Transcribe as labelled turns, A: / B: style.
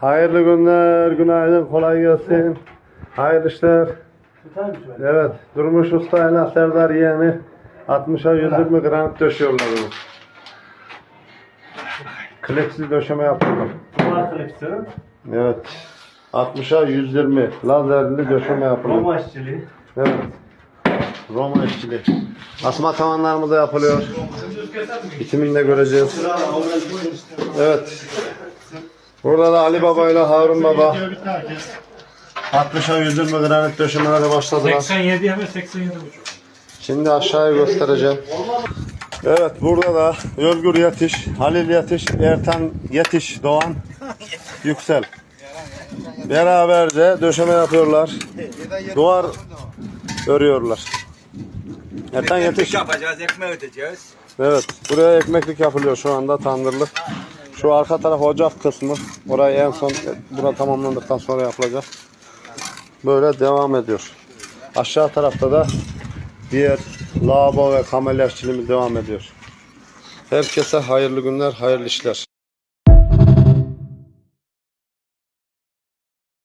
A: Hayırlı günler, günaydın, kolay gelsin. Hayırlı işler. Evet, Durmuş Usta ile Serdar yeğeni 60'a 120 granit döşüyorlar bunu. Kliksiz döşeme yapıyorlar.
B: Duvar koleksiyonu.
A: Evet. 60'a 120 lazerli döşeme yapılıyor.
B: Roma işçiliği.
A: Evet. Roma işçiliği. Asma tavanlarımız da yapılıyor. Bitimini de göreceğiz. Evet. Burada da Ali Baba ile Harun Baba 60'a 120 granit döşemelere başladılar.
C: 87 hemen 87 buçuk.
A: Şimdi aşağıya göstereceğim. Evet burada da Özgür Yetiş, Halil Yetiş, Ertan Yetiş, Doğan Yüksel. Beraberce döşeme yapıyorlar. Duvar örüyorlar. Ertan Yetiş.
D: yapacağız, ekmeği ödeyeceğiz.
A: Evet buraya ekmeklik yapılıyor şu anda tandırlık. Şu arka taraf ocak kısmı. Orayı en son bura tamamlandıktan sonra yapılacak. Böyle devam ediyor. Aşağı tarafta da diğer lavabo ve kamelya işçiliğimiz devam ediyor. Herkese hayırlı günler, hayırlı işler.